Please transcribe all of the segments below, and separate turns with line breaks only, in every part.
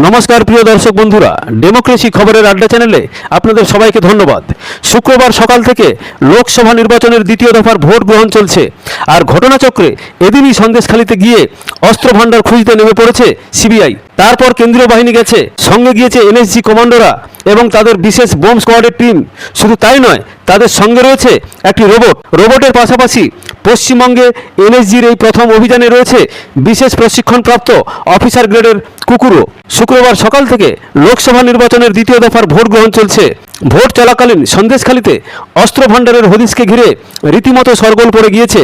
নমস্কার প্রিয় দর্শক বন্ধুরা ডেমোক্রেসি খবরের আড্ডা চ্যানেলে আপনাদের সবাইকে ধন্যবাদ। শুক্রবার সকাল থেকে লোকসভা নির্বাচনের দ্বিতীয় দফার ভোট গ্রহণ চলছে, আর ঘটনাচক্রে এদিনই সন্দেশখালিতে গিয়ে অস্ত্র ভাণ্ডার খুঁজতে নেমে পড়েছে সিবিআই। তারপর কেন্দ্রীয় বাহিনী গেছে, সঙ্গে গিয়েছে এনএসজি কমান্ডোরা এবং তাদের বিশেষ বোম স্কোয়াডের টিম। শুধু তাই নয়, তাদের সঙ্গে রয়েছে একটি রোবট। রোবটের পাশাপাশি পশ্চিমবঙ্গে এনএসজির এই প্রথম অভিযানে রয়েছে বিশেষ প্রশিক্ষণপ্রাপ্ত অফিসার গ্রেডের কুকুরও। শুক্রবার সকাল থেকে লোকসভা নির্বাচনের দ্বিতীয় দফার ভোট গ্রহণ চলছে। ভোট চলাকালীন সন্দেশখালিতে অস্ত্র ভাণ্ডারের হদিশকে ঘিরে রীতিমতো সরগোল পড়ে গিয়েছে।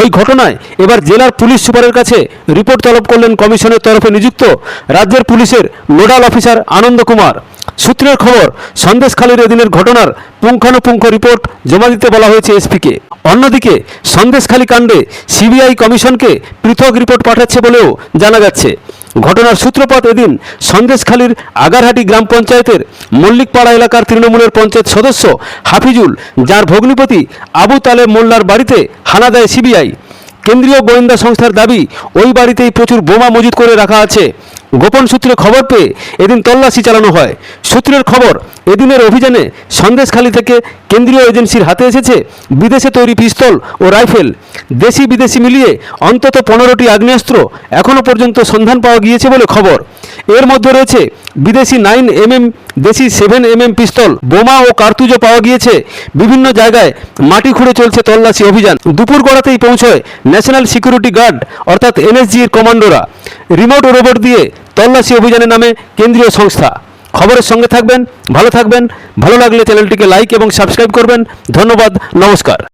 ওই ঘটনায় এবার জেলার পুলিশ সুপারের কাছে রিপোর্ট তলব করলেন কমিশনের তরফে নিযুক্ত রাজ্যের পুলিশের নোডাল অফিসার আনন্দ কুমার। সূত্রের খবর সন্দেশখালীর এদিনের ঘটনার পুঙ্খানুপুঙ্খ রিপোর্ট জমা দিতে বলা হয়েছে এসপিকে। অন্যদিকে সন্দেশখালী কাণ্ডে সিবিআই কমিশনকে পৃথক রিপোর্ট পাঠাচ্ছে বলেও জানা যাচ্ছে। ঘটনার সূত্রপাত এদিন সন্দেশখালীর আগারহাটি গ্রাম পঞ্চায়েতের মল্লিকপাড়া এলাকার তৃণমূলের পঞ্চায়েত সদস্য হাফিজুল, যার ভগ্নিপতি আবু তালেব মোল্লার বাড়িতে হানা দেয় সিবিআই। কেন্দ্রীয় গোয়েন্দা সংস্থার দাবি, ওই বাড়িতেই প্রচুর বোমা মজুত করে রাখা আছে। গোপন সূত্রে খবর পেয়ে এদিন তল্লাশি চালানো হয়। সূত্রের খবর, এদিনের অভিযানে সন্দেশখালী থেকে কেন্দ্রীয় এজেন্সির হাতে এসেছে বিদেশে তৈরি পিস্তল ও রাইফেল। দেশি বিদেশি মিলিয়ে অন্তত পনেরোটি আগ্নেয়াস্ত্র এখনও পর্যন্ত সন্ধান পাওয়া গিয়েছে বলে খবর। এর মধ্যে রয়েছে বিদেশি নাইন এমএম, দেশি সেভেন এমএম পিস্তল, বোমা ও কার্তুজও পাওয়া গিয়েছে। বিভিন্ন জায়গায় মাটি খুঁড়ে চলছে তল্লাশি অভিযান। দুপুর গড়াতেই পৌঁছয় ন্যাশনাল সিকিউরিটি গার্ড, অর্থাৎ এনএসজির কমান্ডোরা। রিমোট রোবট দিয়ে তল্লাশি অভিযানের নামে কেন্দ্রীয় সংস্থা। খবরের সঙ্গে থাকবেন, ভালো থাকবেন, ভালো লাগলে চ্যানেলটিকে লাইক এবং সাবস্ক্রাইব করবেন। ধন্যবাদ, নমস্কার।